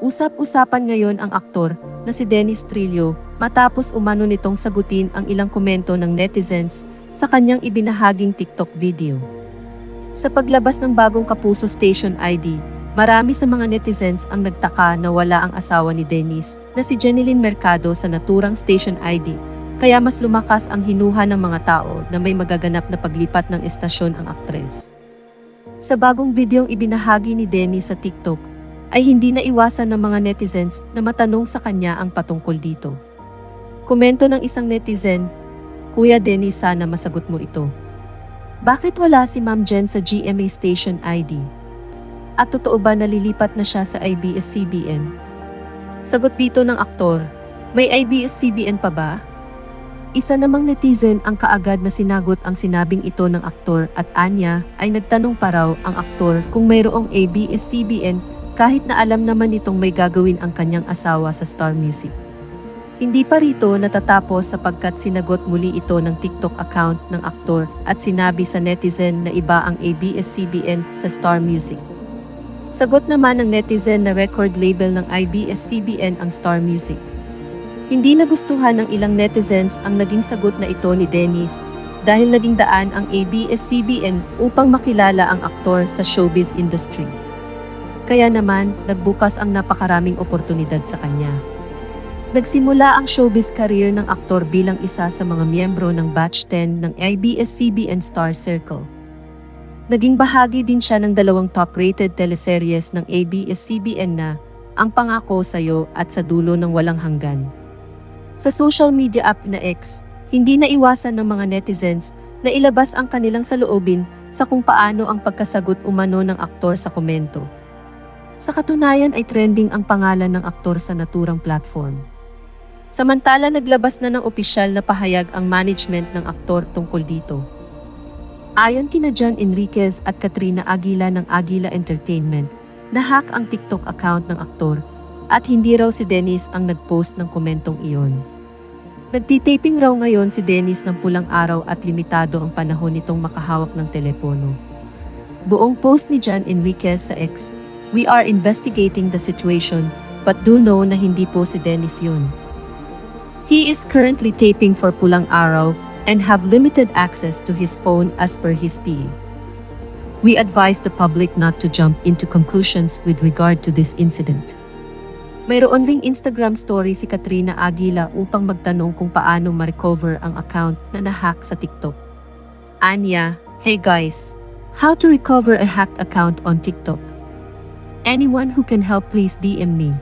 Usap-usapan ngayon ang aktor na si Dennis Trillo matapos umano nitong sagutin ang ilang komento ng netizens sa kanyang ibinahaging TikTok video. Sa paglabas ng bagong Kapuso Station ID, marami sa mga netizens ang nagtaka na wala ang asawa ni Dennis na si Jeneline Mercado sa naturang Station ID, kaya mas lumakas ang hinuha ng mga tao na may magaganap na paglipat ng estasyon ang aktres. Sa bagong videong ibinahagi ni Dennis sa TikTok, ay hindi na iwasan ng mga netizens na matanong sa kanya ang patungkol dito. Komento ng isang netizen, Kuya Dennis sana masagot mo ito. Bakit wala si Ma'am Jen sa GMA Station ID? At totoo ba nalilipat na siya sa IBS-CBN? Sagot dito ng aktor, may IBS-CBN pa ba? Isa namang netizen ang kaagad na sinagot ang sinabing ito ng aktor at anya ay nagtanong pa raw ang aktor kung mayroong ABS-CBN kahit na alam naman itong may gagawin ang kanyang asawa sa Star Music. Hindi pa rito natatapos sapagkat sinagot muli ito ng TikTok account ng aktor at sinabi sa netizen na iba ang ABS-CBN sa Star Music. Sagot naman ng netizen na record label ng IBS-CBN ang Star Music. Hindi nagustuhan ng ilang netizens ang naging sagot na ito ni Dennis dahil naging daan ang ABS-CBN upang makilala ang aktor sa showbiz industry. Kaya naman, nagbukas ang napakaraming oportunidad sa kanya. Nagsimula ang showbiz career ng aktor bilang isa sa mga miyembro ng Batch 10 ng ABS-CBN Star Circle. Naging bahagi din siya ng dalawang top-rated teleseryes ng ABS-CBN na Ang Pangako Sa'yo at Sa Dulo ng Walang Hanggan. Sa social media app na X, hindi na iwasan ng mga netizens na ilabas ang kanilang saloobin sa kung paano ang pagkasagot umano ng aktor sa komento. Sa katunayan ay trending ang pangalan ng aktor sa naturang platform. Samantala naglabas na ng opisyal na pahayag ang management ng aktor tungkol dito. Ayon kina John Enriquez at Katrina Aguila ng Aguila Entertainment, nahack ang TikTok account ng aktor at hindi raw si Dennis ang nagpost ng komentong iyon. Nagtitaping raw ngayon si Dennis ng pulang araw at limitado ang panahon nitong makahawak ng telepono. Buong post ni John Enriquez sa X, We are investigating the situation, but do know na hindi po si Dennis yun. He is currently taping for Pulang Araw and have limited access to his phone as per his PA. We advise the public not to jump into conclusions with regard to this incident. Mayroon ring Instagram story si Katrina Aguila upang magtanong kung paano ma-recover ang account na nahack sa TikTok. Anya, hey guys, how to recover a hacked account on TikTok? Anyone who can help please DM me.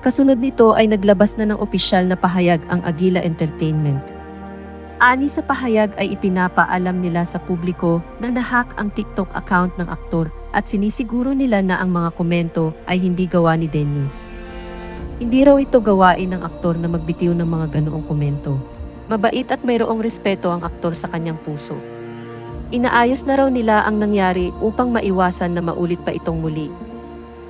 Kasunod nito ay naglabas na ng opisyal na pahayag ang Agila Entertainment. Ani sa pahayag ay ipinapaalam nila sa publiko na nahack ang TikTok account ng aktor at sinisiguro nila na ang mga komento ay hindi gawa ni Dennis. Hindi raw ito gawain ng aktor na magbitiw ng mga ganoong komento. Mabait at mayroong respeto ang aktor sa kanyang puso. Inaayos na raw nila ang nangyari upang maiwasan na maulit pa itong muli